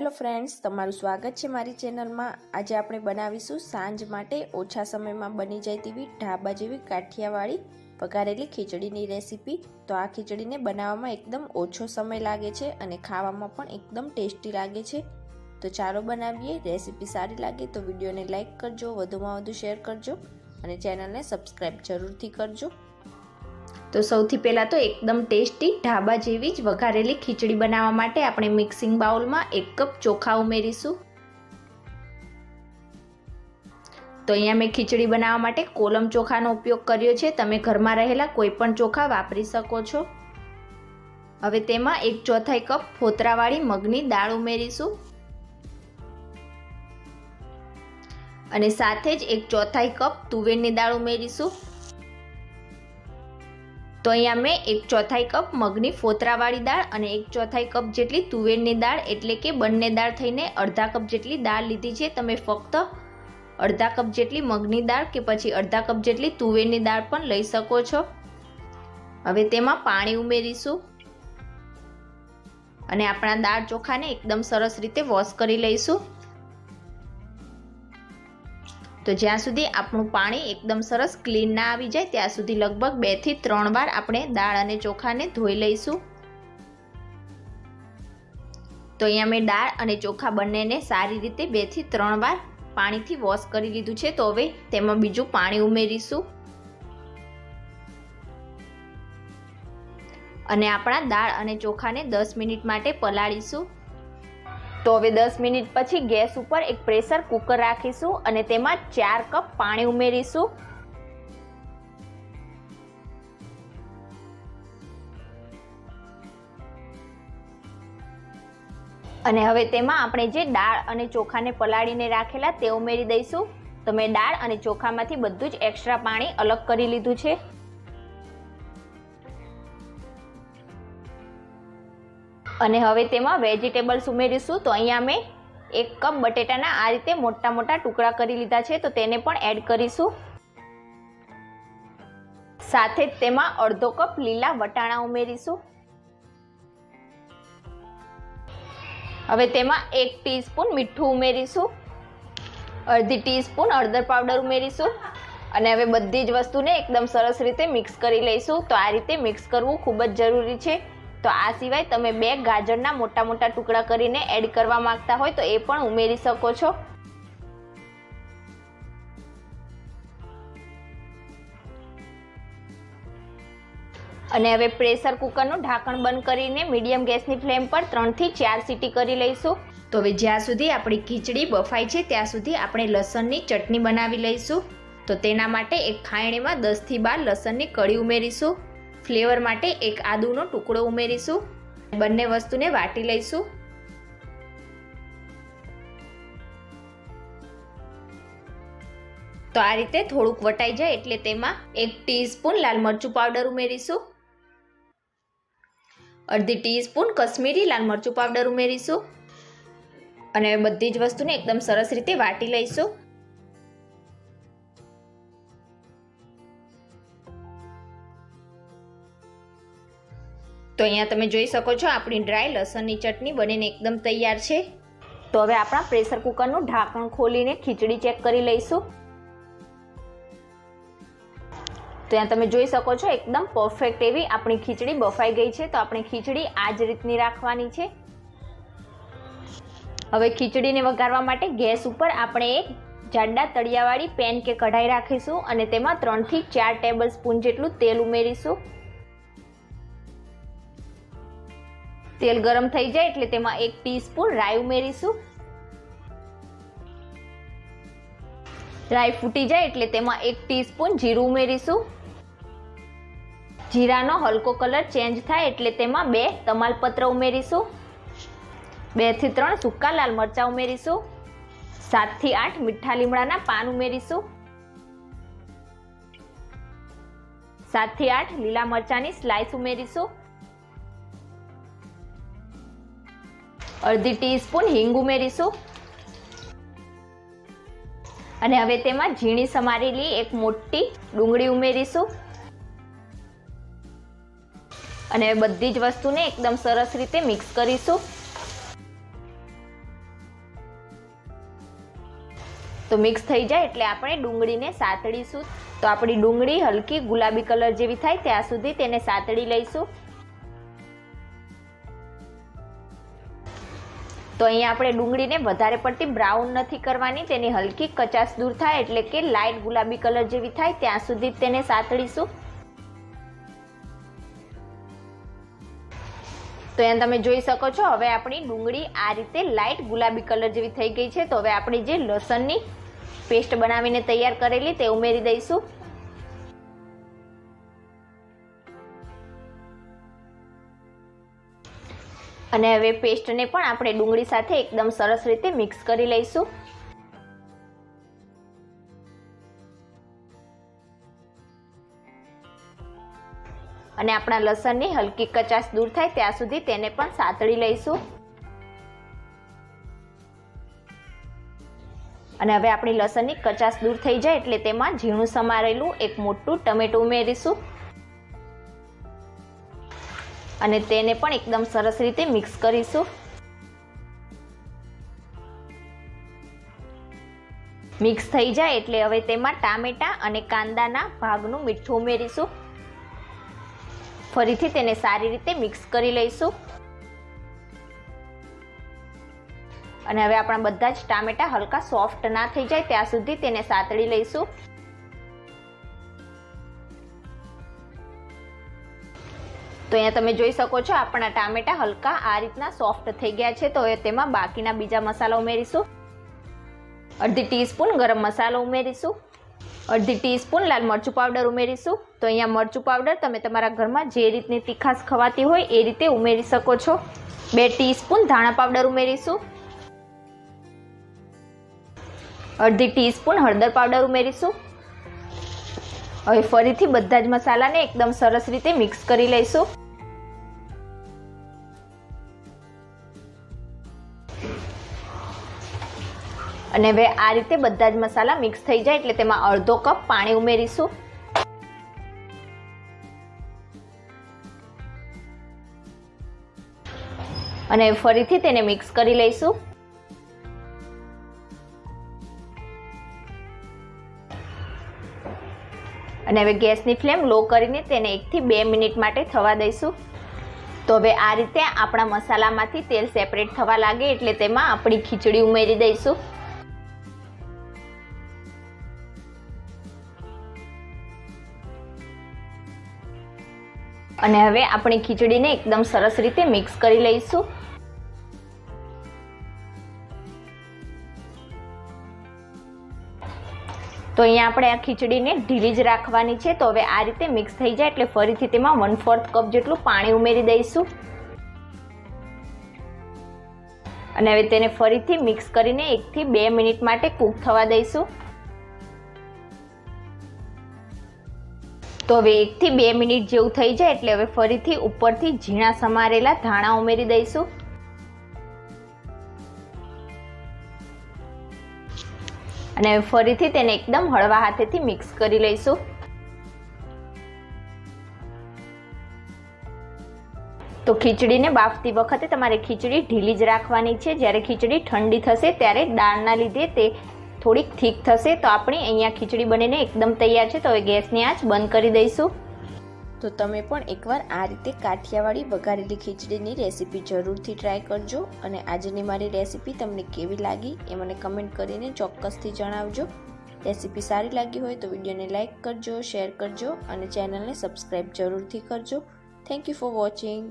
Hello friends, તમારું સ્વાગત છે મારી ચેનલમાં. આજે આપણે બનાવીશું સાંજ માટે ઓછા સમયમાં બની જાય તેવી ઢાબા જેવી કાઠિયાવાડી પકારેલી ખીચડીની રેસીપી. તો આ ખીચડીને બનાવવામાં એકદમ ઓછો સમય લાગે છે અને ખાવામાં પણ એકદમ ટેસ્ટી લાગે છે. તો ચાલો બનાવીએ, રેસીપી સારી લાગે તો વિડીયોને લાઇક કરજો, વધુમાં વધુ શેર કરજો અને ચેનલને સબસ્ક્રાઈબ જરૂરથી કરજો. તો સૌથી પહેલાં તો એકદમ ટેસ્ટી ઢાબા જેવી જ વઘારેલી ખીચડી બનાવવા માટે આપણે મિક્સિંગ બાઉલમાં એક કપ ચોખા ઉમેરીશું. તો અહીંયા મેં ખીચડી બનાવવા માટે કોલમ ચોખાનો ઉપયોગ કર્યો છે. તમે ઘરમાં રહેલા કોઈ પણ ચોખા વાપરી શકો છો. હવે તેમાં એક ચોથાઈ કપ ફોતરાવાળી મગની દાળ ઉમેરીશું. અને સાથે જ એક ચોથાઈ કપ તુવેરની દાળ ઉમેરીશું. તો અહીંયા મેં એક ચોથાઈ કપ મગની ફોતરાવાળી દાળ અને એક ચોથાઈ કપ જેટલી તુવેરની દાળ, એટલે કે બંને દાળ થઈને અડધા કપ જેટલી દાળ લીધી છે. તમે ફક્ત અડધા કપ જેટલી મગની દાળ કે પછી અડધા કપ જેટલી તુવેરની દાળ પણ લઈ શકો છો. હવે તેમાં પાણી ઉમેરીશું. અને આપણા દાળ ચોખાને એકદમ સરસ રીતે વોશ કરી લઈશું. તો જ્યાં સુધી આપણું પાણી એકદમ સરસ ક્લીન ના આવી જાય, ત્યાં સુધી લગભગ બેથી ત્રણ વાર આપણે દાળ અને ચોખાને ધોઈ લઈશું. તો અહીંયા મેં દાળ અને ચોખા બંનેને સારી રીતે બેથી ત્રણ વાર પાણીથી વોશ કરી લીધું છે, તો હવે તેમાં બીજું પાણી ઉમેરીશું. અને આપણા દાળ અને ચોખાને દસ મિનિટ માટે પલાળીશું. તો હવે દસ મિનિટ પછી ગેસ ઉપર એક પ્રેશર કુકર રાખીશું અને તેમાં ચાર કપ પાણી ઉમેરીશું. અને હવે તેમાં આપણે જે દાળ અને ચોખાને પલાળીને રાખેલા તે ઉમેરી દઈશું. તો મેં દાળ અને ચોખામાંથી બધું જ એક્સ્ટ્રા પાણી અલગ કરી લીધું છે. અને હવે તેમાં વેજીટેબલ્સ ઉમેરીશું. તો અહીંયા મેં એક કપ બટેટાના આ રીતે મોટા મોટા ટુકડા કરી લીધા છે. તો તેને પણ એડ કરીશું. સાથે જ તેમાં અડધો કપ લીલા વટાણા ઉમેરીશું. હવે તેમાં એક ટીસ્પૂન મીઠું ઉમેરીશું. અડધી ટીસ્પૂન હળદર પાવડર ઉમેરીશું. અને હવે બધી જ વસ્તુને એકદમ સરસ રીતે મિક્સ કરી લઈશું. તો આ રીતે મિક્સ કરવું ખૂબ જ જરૂરી છે. તો આ સિવાય તમે બે ગાજરના મોટા મોટા ટુકડા કરીને એડ કરવા માંગતા હોય તો એ પણ ઉમેરી શકો છો. અને હવે પ્રેશર કુકરનું ઢાંકણ બંધ કરીને મીડિયમ ગેસની ફ્લેમ પર ત્રણથી ચાર સીટી કરી લઈશું. તો હવે જ્યાં સુધી આપણી ખીચડી બફાય છે, ત્યાં સુધી આપણે લસણની ચટણી બનાવી લઈશું. તો તેના માટે એક ખાયણીમાં દસથી બાર લસણની કળી ઉમેરીશું. ફ્લેવર માટે એક આદુનો ટુકડો ઉમેરીશું. બંને વસ્તુને વાટી લઈશું. તો આ રીતે થોડુંક વટાઈ જાય એટલે તેમાં એક ટીસ્પૂન લાલ મરચું પાવડર ઉમેરીશું. અડધી ટીસ્પૂન કશ્મીરી લાલ મરચું પાવડર ઉમેરીશું. અને બધી જ વસ્તુને એકદમ સરસ રીતે વાટી લઈશું. તો અહીંયા તમે જોઈ શકો છો આપણી ડ્રાય લસણની ચટણી બનીને એકદમ તૈયાર છે. તો હવે આપણા પ્રેશર કુકરનું ઢાંકણ ખોલીને ખીચડી ચેક કરી લઈશું. તો અહીંયા તમે જોઈ શકો છો એકદમ પરફેક્ટ એવી આપણી ખીચડી બફાઈ ગઈ છે. તો આપણી ખીચડી આ જ રીતની રાખવાની છે. હવે ખીચડીને વઘારવા માટે ગેસ ઉપર આપણે એક જાડા તળિયાવાળી પેન કે કઢાઈ રાખીશું અને તેમાં ત્રણથી ચાર ટેબલ સ્પૂન જેટલું તેલ ઉમેરીશું. તેલ ગરમ થઈ જાય એટલે તેમાં એક ટીસ્પૂન રાઈ ઉમેરીશું. રાઈ ફૂટી જાય એટલે તેમાં એક ટીસ્પૂન જીરું ઉમેરીશું. જીરાનો હલકો કલર ચેન્જ થાય એટલે તેમાં બે તમાલપત્ર ઉમેરીશું. બેથી ત્રણ સૂકા લાલ મરચાં ઉમેરીશું. સાતથી આઠ મીઠા લીમડાના પાન ઉમેરીશું. સાતથી આઠ લીલા મરચાંની સ્લાઇસ ઉમેરીશું. અડધી ટીસ્પૂન હિંગ ઉમેરીશું. અને હવે તેમાં ઝીણી સમારેલી એક મોટી ડુંગળી ઉમેરીશું. અને બધી જ વસ્તુને એકદમ સરસ રીતે મિક્સ કરીશું. તો મિક્સ થઈ જાય એટલે આપણે ડુંગળીને સાતળીશું. તો આપણી ડુંગળી હલકી ગુલાબી કલર જેવી થાય ત્યાં સુધી તેને સાતળી લઈશું. તો અહીંયા આપણે ડુંગળીને વધારે પડતી બ્રાઉન નથી કરવાની, તેની હલકી કચાશ દૂર થાય એટલે કે લાઇટ ગુલાબી કલર જેવી થાય, ત્યાં સુધી તેને સાતળીશું. તો અહીંયા તમે જોઈ શકો છો, હવે આપણી ડુંગળી આ રીતે લાઇટ ગુલાબી કલર જેવી થઈ ગઈ છે. તો હવે આપણે જે લસણની પેસ્ટ બનાવીને તૈયાર કરેલી, તે ઉમેરી દઈશું. અને હવે પેસ્ટને પણ આપણે ડુંગળી સાથે એકદમ સરસ રીતે મિક્સ કરી લઈશું. અને આપણા લસણની હલકી કચાશ દૂર થાય ત્યાં સુધી તેને પણ સાતળી લઈશું. અને હવે આપણી લસણની કચાશ દૂર થઈ જાય એટલે તેમાં ઝીણું સમારેલું એક મોટું ટમેટું ઉમેરીશું. અને તેને પણ એકદમ સરસ રીતે મિક્સ કરીશું. મિક્સ થઈ જાય એટલે હવે તેમાં ટામેટા અને કાંદાના ભાગનું મીઠું ઉમેરીશું. ફરીથી તેને સારી રીતે મિક્સ કરી લઈશું. અને હવે આપણા બધા જ ટામેટા હલકા સોફ્ટ ના થઈ જાય, ત્યાં સુધી તેને સાતળી લઈશું. તો અહીંયા તમે જોઈ શકો છો આપણા ટામેટા હલકા આ રીતના સોફ્ટ થઈ ગયા છે, તો તેમાં બાકીના બીજા મસાલા ઉમેરીશું. અડધી ટીસ્પૂન ગરમ મસાલો ઉમેરીશું. અડધી ટીસ્પૂન લાલ મરચું પાવડર ઉમેરીશું. તો અહીંયા મરચું પાવડર તમે તમારા ઘરમાં જે રીતની તીખાશ ખવાતી હોય એ રીતે ઉમેરી શકો છો. બે ટીસ્પૂન ધાણા પાવડર ઉમેરીશું. અડધી ટીસ્પૂન હળદર પાવડર ઉમેરીશું. હવે ફરીથી બધા જ મસાલાને એકદમ સરસ રીતે મિક્સ કરી લઈશું. અને હવે આ રીતે બધા જ મસાલા મિક્સ થઈ જાય એટલે તેમાં અડધો કપ પાણી ઉમેરીશું. અને ફરીથી તેને મિક્સ કરી લઈશું. અને હવે ગેસની ફ્લેમ લો કરીને તેને એકથી બે મિનિટ માટે થવા દઈશું. તો હવે આ રીતે આપણા મસાલામાંથી તેલ સેપરેટ થવા લાગે એટલે તેમાં આપણી ખીચડી ઉમેરી દઈશું. અને હવે આપણી ખીચડીને એકદમ સરસ રીતે મિક્સ કરી લઈશું. તો અહીંયા આપણે આ ખીચડીને ઢીલી જ રાખવાની છે. તો હવે આ રીતે મિક્સ થઈ જાય એટલે ફરીથી તેમાં વન ફોર્થ કપ જેટલું પાણી ઉમેરી દઈશું. અને હવે તેને ફરીથી મિક્સ કરીને એકથી બે મિનિટ માટે કૂક થવા દઈશું. તો હવે એકથી બે મિનિટ જેવું થઈ જાય એટલે હવે ફરીથી ઉપરથી ઝીણા સમારેલા ધાણા ઉમેરી દઈશું. અને ફરીથી તેને એકદમ હળવા હાથેથી મિક્સ કરી લઈશું. તો ખીચડીને બાફતી વખતે તમારે ખીચડી ઢીલી જ રાખવાની છે. જ્યારે ખીચડી ઠંડી થશે ત્યારે દાળના લીધે તે થોડીક ઠીક થશે. તો આપણી અહીંયા ખીચડી બનીને એકદમ તૈયાર છે. તો હવે ગેસની આંચ બંધ કરી દઈશું. તો તમે પણ એકવાર આ રીતે કાઠિયાવાડી વઘારેલી ખીચડીની રેસીપી જરૂરથી ટ્રાય કરજો અને આજની મારી રેસીપી તમને કેવી લાગી એ મને કમેન્ટ કરીને ચોક્કસથી જણાવજો. રેસીપી સારી લાગી હોય તો વિડીયોને લાઇક કરજો, શેર કરજો અને ચેનલને સબસ્ક્રાઈબ જરૂરથી કરજો. Thank you for watching.